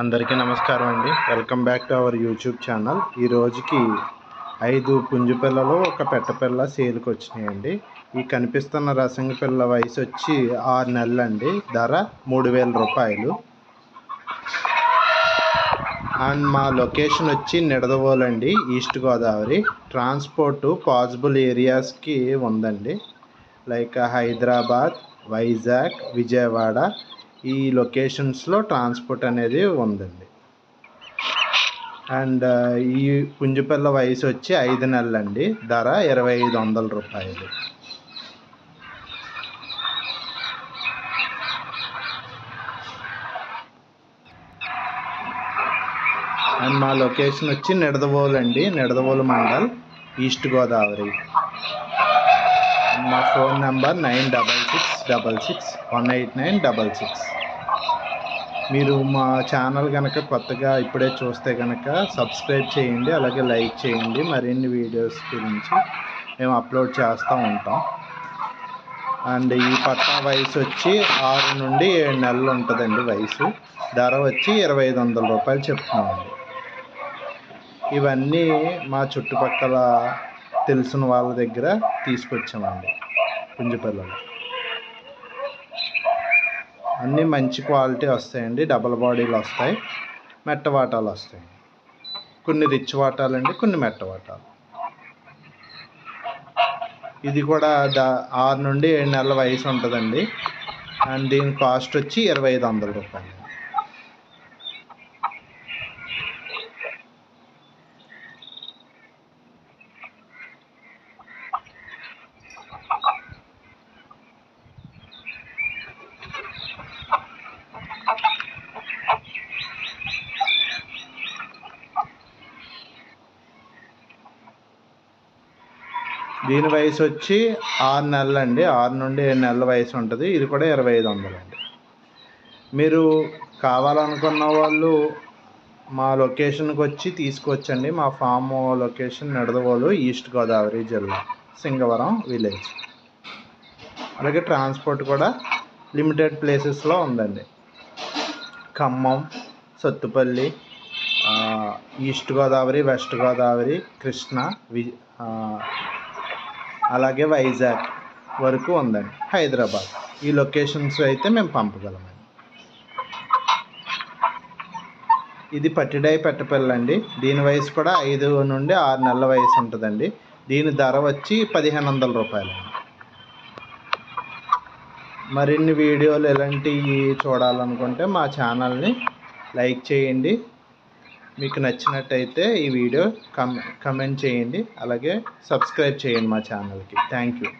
అందరికీ నమస్కారం అండి. Welcome back to our YouTube channel ఈ రోజుకి ఐదు పుంజు పిల్లలు ఒక పెట్ట పిల్ల సేల్కి వచ్చినాయండి. ఈ కనిపిస్తున్న రసంగి పిల్ల వయసు వచ్చి ఆరు నెలలు అండి ధర మూడు వేల రూపాయలు. అండ్ మా లొకేషన్ వచ్చి నిడదవోలండి ఈస్ట్ గోదావరి. ట్రాన్స్పోర్ట్ పాసిబుల్ ఏరియాస్కి ఉందండి. లైక్ హైదరాబాద్ వైజాగ్ విజయవాడ ఈ లొకేషన్స్లో ట్రాన్స్పోర్ట్ అనేది ఉందండి. అండ్ uh, ఈ పుంజుపిల్ల వయసు వచ్చి ఐదు నెలలండి. ధర ఇరవై ఐదు వందల రూపాయలు. అండ్ మా లొకేషన్ వచ్చి నిడదవోలు అండి నిడదవోలు మండల్ ఈస్ట్ గోదావరి మా phone number nine double six double six one eight nine double six మీరు మా ఛానల్ కనుక కొత్తగా ఇప్పుడే చూస్తే కనుక సబ్స్క్రైబ్ చేయండి అలాగే లైక్ చేయండి. మరిన్ని వీడియోస్ గురించి మేము అప్లోడ్ చేస్తూ ఉంటాం. అండ్ ఈ పట్టా వయసు వచ్చి ఆరు నుండి ఏడు నెలలు ఉంటుందండి వయసు. ధర వచ్చి ఇరవై ఐదు వందల రూపాయలు చెప్తున్నామండి. ఇవన్నీ మా చుట్టుపక్కల తెలిసిన వాళ్ళ దగ్గర తీసుకొచ్చామండి. పుంజుపిల్లలు. అన్నీ మంచి క్వాలిటీ వస్తాయండి. డబల్ బాడీలు వస్తాయి. మెట్ట వాటాలు వస్తాయి. కొన్ని రిచ్ వాటాలండి కొన్ని మెట్ట వాటాలు. ఇది కూడా దా ఆరు నుండి ఏడు నెలల వయసు ఉంటుందండి. అండ్ దీని కాస్ట్ వచ్చి ఇరవై ఐదు వందల రూపాయలు. దీని వయసు వచ్చి ఆరు నెలలు అండి ఆరు నుండి ఏడు నెలల వయసు ఉంటుంది. ఇది కూడా ఇరవై ఐదు వందలు అండి. మీరు కావాలనుకున్న వాళ్ళు మా లొకేషన్కి వచ్చి తీసుకొచ్చండి. మా farm location Nidadavolu east Godavari జిల్లా సింగవరం విలేజ్. అలాగే ట్రాన్స్పోర్ట్ కూడా లిమిటెడ్ ప్లేసెస్లో ఉందండి. ఖమ్మం సత్తుపల్లి ఈస్ట్ గోదావరి వెస్ట్ గోదావరి కృష్ణా వి అలాగే వైజాగ్ వరకు ఉందండి హైదరాబాద్. ఈ లొకేషన్స్ అయితే మేము పంపగలమండి. ఇది పట్టిడాయి పెట్టపిల్లండి. దీని వయసు కూడా ఐదు నుండి ఆరు నెలల వయసు ఉంటుందండి. దీని ధర వచ్చి పదిహేను వందల రూపాయలు. మరిన్ని వీడియోలు ఇలాంటివి చూడాలనుకుంటే మా ఛానల్ని లైక్ చేయండి. మీకు నచ్చినట్టయితే ఈ వీడియో కమ్ కమెంట్ చేయండి. అలాగే సబ్స్క్రైబ్ చేయండి మా ఛానల్కి థ్యాంక్ యూ